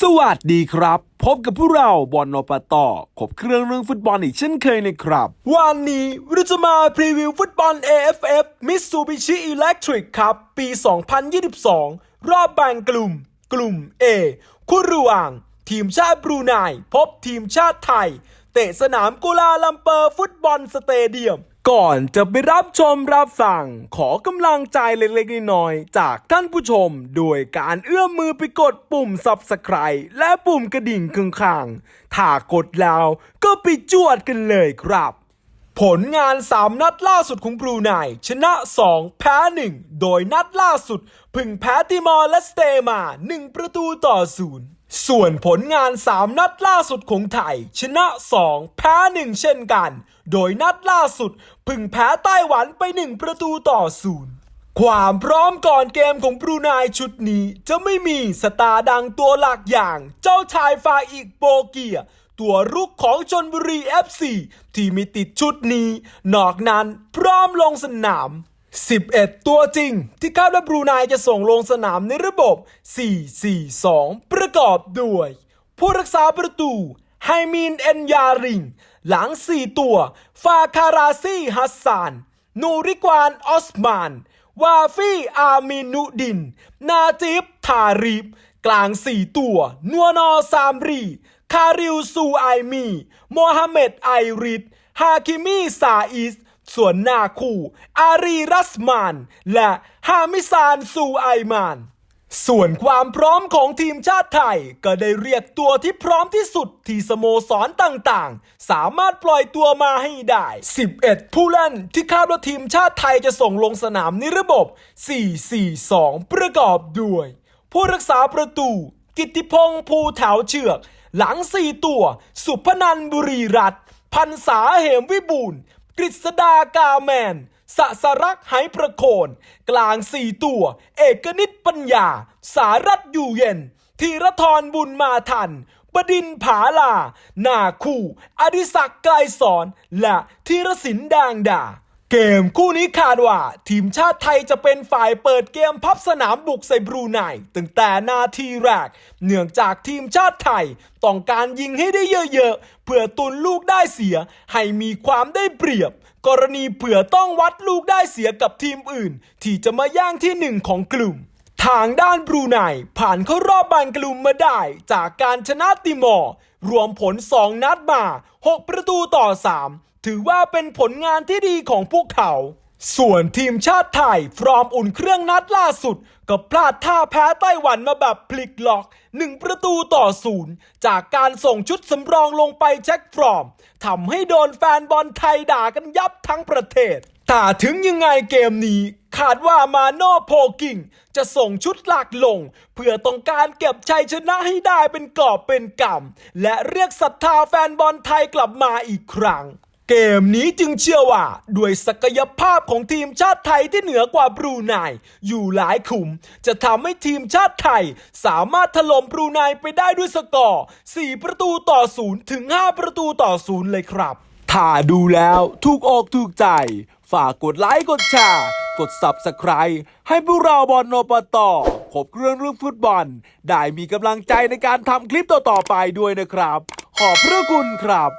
สวัสดีครับ พบกับพวกเราบอลนปตอขบเครื่องเรื่องฟุตบอลอีกเช่นเคยนะครับ วันนี้เราจะมาพรีวิวฟุตบอล AFF Mitsubishi Electric ครับ ปี 2022 รอบแบ่งกลุ่ม กลุ่ม A คู่ระหว่าง ทีมชาติบรูไนพบทีมชาติไทย เตะสนามกุลาลัมเปอร์ฟุตบอลสเตเดียม ก่อนจะไปรับชมรับฟัง ขอกำลังใจเล็กๆน้อยๆจากท่านผู้ชม โดยการเอื้อมมือไปกดปุ่ม Subscribe และปุ่มกระดิ่งข้างๆถ้ากดแล้วก็ไปจวดกันเลยครับผลงาน 3 นัดล่าสุดของบรูไนชนะ 2 แพ้ 1 โดยนัดล่าสุด พึ่งแพ้ติมอร์และสเตมา 1 ประตูต่อศูนย์ ส่วนผลงาน3นัดล่าสุดของไทย ชนะ2แพ้1เช่นกัน โดยนัดล่าสุดพึ่งแพ้ไต้หวันไป1ประตูต่อศูนย์ความพร้อมก่อนเกมของบรูไนชุดนี้จะไม่มีสตาร์ดังตัวหลักอย่าง เจ้าชายฟาอีกโบเกีย ตัวรุกของชนบุรี FC ที่มีติดชุดนี้ นอกนั้นพร้อมลงสนาม 11 ตัวจริง ที่คาดว่าบรูไนจะส่งลงสนามในระบบ 4-4-2 ประกอบด้วย ผู้รักษาประตู ไฮมีน เอ็นยาริง หลัง 4 ตัว ฟาคาราซีฮัสซาน นูริกวาน ออสมาน วาฟี่อามินุดิน นาจิบ ทาริบ กลาง 4 ตัว นัวนอซามรี คาริวซูไอมี โมฮัมเหม็ด ไอริดฮาคิมี ซาอิส ส่วนหน้าคู่ อารีรัสมาน และฮามิซานซูไอมาน ส่วนความพร้อมของทีมชาติไทย ก็ได้เรียกตัวที่พร้อมที่สุดที่สโมสรต่างๆ สามารถปล่อยตัวมาให้ได้ 11 ผู้เล่นที่คาดว่าทีมชาติไทยจะส่งลงสนามในระบบ 4-4-2 ประกอบด้วย ผู้รักษาประตู กิติพงษ์ภูแถวเชือก หลัง 4 ตัว สุพนันบุรีรัตน์พันษาเหมวิบูล กฤษดากาแมนสะสรักษ์ไหประโคน กลางสี่ตัว เอกนิตปัญญา สารัตน์อยู่เย็นธีรทรบุญมาทัน บดินผาลา นาคู่ อดิศักดิ์ไกลสอน และธีรศินดางดา เกมคู่นี้คาดว่า ทีมชาติไทยจะเป็นฝ่ายเปิดเกมพับสนามบุกใส่บรูไนตั้งแต่นาทีแรก เนื่องจากทีมชาติไทย ต้องการยิงให้ได้เยอะๆ เพื่อตุนลูกได้เสีย ให้มีความได้เปรียบ กรณีเผื่อต้องวัดลูกได้เสียกับทีมอื่น ที่จะมาย่างที่หนึ่งของกลุ่มทางด้านบรูไนผ่านเข้ารอบบ่งกลุ่มมาได้ จากการชนะติมอร์ รวมผล 2 นัดมา 6 ประตูต่อ 3 ถือว่าเป็นผลงานที่ดีของพวกเขา ส่วนทีมชาติไทยฟรอมอุ่นเครื่องนัดล่าสุด ก็พลาดท่าแพ้ไต้หวันมาแบบพลิกล็อก1ประตูต่อศูนย์จากการส่งชุดสำรองลงไปเช็คฟรอมทำให้โดนแฟนบอลไทยด่ากันยับทั้งประเทศแต่ถึงยังไงเกมนี้คาดว่ามาโน่โพกิงจะส่งชุดหลักลง เพื่อต้องการเก็บชัยชนะให้ได้เป็นกอบเป็นกำและเรียกศรัทธาแฟนบอลไทยกลับมาอีกครั้ง เกมนี้จึงเชื่อว่า ด้วยศักยภาพของทีมชาติไทยที่เหนือกว่าบรูไนอยู่หลายขุม จะทำให้ทีมชาติไทย สามารถถล่มบรูไนไปได้ด้วยสกอร์ 4 ประตูต่อศูนย์ถึง 5 ประตูต่อศูนย์เลยครับ ถ้าดูแล้วถูกอกถูกใจ ฝากกดไลค์กดแชร์กด Subscribe ให้พวกเราบอลโนปต่อขบเครื่องเรื่องฟุตบอล ได้มีกำลังใจในการทำคลิปต่อๆไปด้วยนะครับ ขอบพระคุณครับ